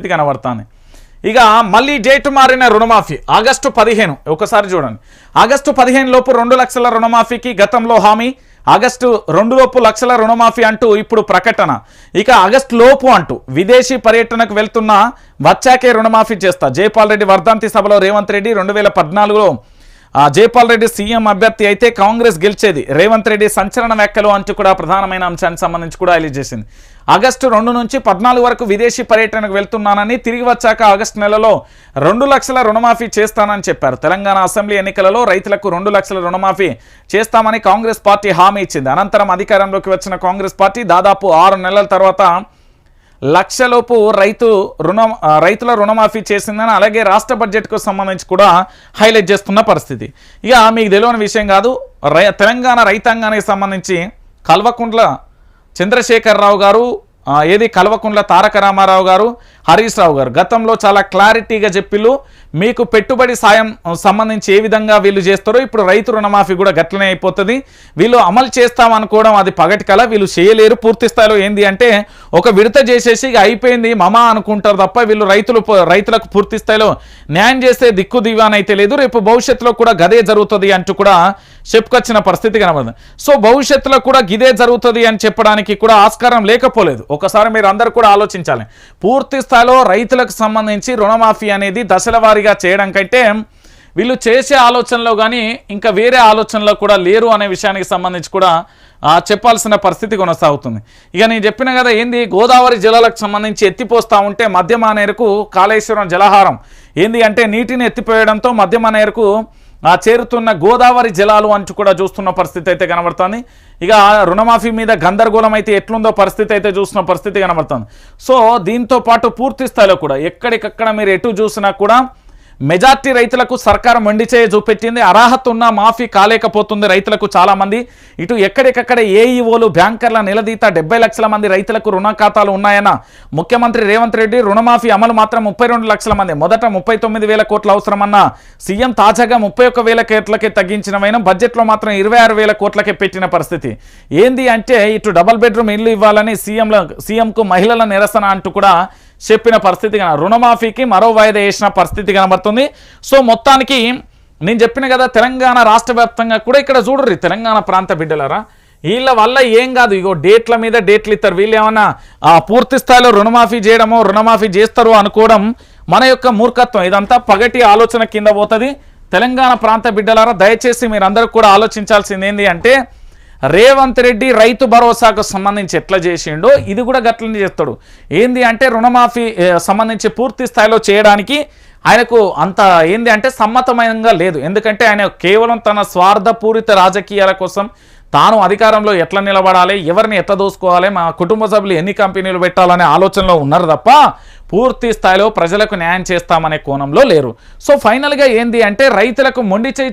ఇది కనబడుతుంది. ఇక మళ్ళీ డేట్ మారిన రుణమాఫీ ఆగస్టు పదిహేను. ఒకసారి చూడండి. ఆగస్టు పదిహేను లోపు రెండు లక్షల రుణమాఫీకి గతంలో హామీ ఆగస్టు రెండు లోపు లక్షల రుణమాఫీ అంటూ ఇప్పుడు ప్రకటన. ఇక ఆగస్టు లోపు అంటూ విదేశీ పర్యటనకు వెళ్తున్న వచ్చాకే రుణమాఫీ చేస్తా. జైపాల్ రెడ్డి వర్ధాంతి సభలో రేవంత్ రెడ్డి రెండు వేల పద్నాలుగులో జైపాల్ రెడ్డి సీఎం అభ్యర్థి అయితే కాంగ్రెస్ గెలిచేది. రేవంత్ రెడ్డి సంచలన వ్యాఖ్యలు అంటూ కూడా ప్రధానమైన అంశానికి సంబంధించి కూడా హైలైట్ చేసింది. ఆగస్టు రెండు నుంచి పద్నాలుగు వరకు విదేశీ పర్యటనకు వెళ్తున్నానని తిరిగి వచ్చాక ఆగస్టు నెలలో రెండు లక్షల రుణమాఫీ చేస్తానని చెప్పారు. తెలంగాణ అసెంబ్లీ ఎన్నికలలో రైతులకు రెండు లక్షల రుణమాఫీ చేస్తామని కాంగ్రెస్ పార్టీ హామీ ఇచ్చింది. అనంతరం అధికారంలోకి వచ్చిన కాంగ్రెస్ పార్టీ దాదాపు ఆరు నెలల తర్వాత లక్షలోపు రైతు రుణం రైతుల రుణమాఫీ చేసిందని అలాగే రాష్ట్ర బడ్జెట్కు సంబంధించి కూడా హైలైట్ చేస్తున్న పరిస్థితి. ఇక మీకు తెలియని విషయం కాదు రై తెలంగాణ రైతాంగానికి సంబంధించి కల్వకుంట్ల చంద్రశేఖరరావు గారు ఏది కల్వకుండ్ల తారక రామారావు గారు హరీష్ రావు గారు. గతంలో చాలా క్లారిటీగా చెప్పిళ్ళు మీకు పెట్టుబడి సాయం సంబంధించి ఏ విధంగా వీళ్ళు చేస్తారో ఇప్పుడు రైతు రుణమాఫీ కూడా గట్లనే అయిపోతుంది. వీళ్ళు అమలు చేస్తామనుకోవడం అది పగటి కల వీళ్ళు చేయలేరు పూర్తి స్థాయిలో ఏంది అంటే ఒక విడత చేసేసి ఇక అయిపోయింది మమా అనుకుంటారు తప్ప వీళ్ళు రైతులు రైతులకు పూర్తి స్థాయిలో న్యాయం చేస్తే దిక్కు దివానైతే లేదు రేపు భవిష్యత్తులో కూడా గదే జరుగుతుంది అంటూ కూడా చెప్పుకొచ్చిన పరిస్థితి కనబడుతుంది. సో భవిష్యత్తులో కూడా గిదే జరుగుతుంది అని చెప్పడానికి కూడా ఆస్కారం లేకపోలేదు. ఒకసారి మీరు అందరు కూడా ఆలోచించాలి. పూర్తి స్థాయిలో రైతులకు సంబంధించి రుణమాఫీ అనేది దశల వారీగా చేయడం కంటే వీళ్ళు చేసే ఆలోచనలో కానీ ఇంకా వేరే ఆలోచనలో కూడా లేరు అనే విషయానికి సంబంధించి కూడా చెప్పాల్సిన పరిస్థితి కొనసాగుతుంది. ఇక నేను చెప్పిన కదా ఏంది? గోదావరి జలాలకు సంబంధించి ఎత్తిపోస్తూ ఉంటే మద్యమా నేరకు కాళేశ్వరం జలహారం. ఏంది అంటే నీటిని ఎత్తిపోయడంతో మధ్యమ నేరకు ఆ చేరుతున్న గోదావరి జలాలు అంటూ కూడా చూస్తున్న పరిస్థితి అయితే కనబడుతుంది. ఇక రుణమాఫీ మీద గందరగోళం అయితే ఎట్లుందో పరిస్థితి అయితే చూస్తున్న పరిస్థితి కనబడుతుంది. సో దీంతో పాటు పూర్తి స్థాయిలో కూడా ఎక్కడికక్కడ మీరు ఎటు చూసినా కూడా మెజార్టీ రైతులకు సర్కారం మొండి చేయ చూపెట్టింది. అర్హత ఉన్న మాఫీ కాలేకపోతుంది రైతులకు చాలామంది. ఇటు ఎక్కడికక్కడ ఏఈఓలు బ్యాంకర్ల నిలదీత డెబ్బై లక్షల మంది రైతులకు రుణ ఖాతాలు ఉన్నాయన్న ముఖ్యమంత్రి రేవంత్ రెడ్డి రుణమాఫీ అమలు మాత్రం ముప్పై రెండు లక్షల మంది. మొదట ముప్పై తొమ్మిది వేల కోట్లు అవసరమన్న సీఎం తాజాగా ముప్పై ఒక్క వేల కోట్లకే తగ్గించినవైన బడ్జెట్లో మాత్రం ఇరవై ఆరు వేల కోట్లకే పెట్టిన పరిస్థితి. ఏంది అంటే ఇటు డబల్ బెడ్రూమ్ ఇల్లు ఇవ్వాలని సీఎంల సీఎంకు మహిళల నిరసన అంటూ కూడా చెప్పిన పరిస్థితి కన రుణమాఫీకి మరో వాయిదా వేసిన పరిస్థితి కనబడుతుంది. సో మొత్తానికి నేను చెప్పిన కదా తెలంగాణ రాష్ట్ర వ్యాప్తంగా కూడా ఇక్కడ చూడరు తెలంగాణ ప్రాంత బిడ్డలారా. వీళ్ళ వల్ల ఏం కాదు ఇగో డేట్ల మీద డేట్లు ఇస్తారు వీళ్ళు ఏమన్నా ఆ, పూర్తి స్థాయిలో రుణమాఫీ చేయడమో రుణమాఫీ చేస్తారు అనుకోవడం మన యొక్క మూర్ఖత్వం. ఇదంతా పగటి ఆలోచన కింద పోతుంది. తెలంగాణ ప్రాంత బిడ్డలారా దయచేసి మీరందరూ కూడా ఆలోచించాల్సింది ఏంటి అంటే రేవంత్ రెడ్డి రైతు భరోసాకు సంబంధించి ఎట్లా చేసిండో ఇది కూడా గట్లనే చేస్తాడు. ఏంది అంటే రుణమాఫీ సంబంధించి పూర్తి స్థాయిలో చేయడానికి ఆయనకు అంత ఏంది అంటే సమ్మతమైనగా లేదు. ఎందుకంటే ఆయన కేవలం తన స్వార్థపూరిత రాజకీయాల కోసం తాను అధికారంలో ఎట్లా నిలబడాలి ఎవరిని ఎట్లా దోసుకోవాలి మా కుటుంబ సభ్యులు ఎన్ని కంపెనీలు పెట్టాలనే ఆలోచనలో ఉన్నారు తప్ప పూర్తి స్థాయిలో ప్రజలకు న్యాయం చేస్తామనే కోణంలో లేరు. సో ఫైనల్గా ఏంది అంటే రైతులకు మొండి చేయి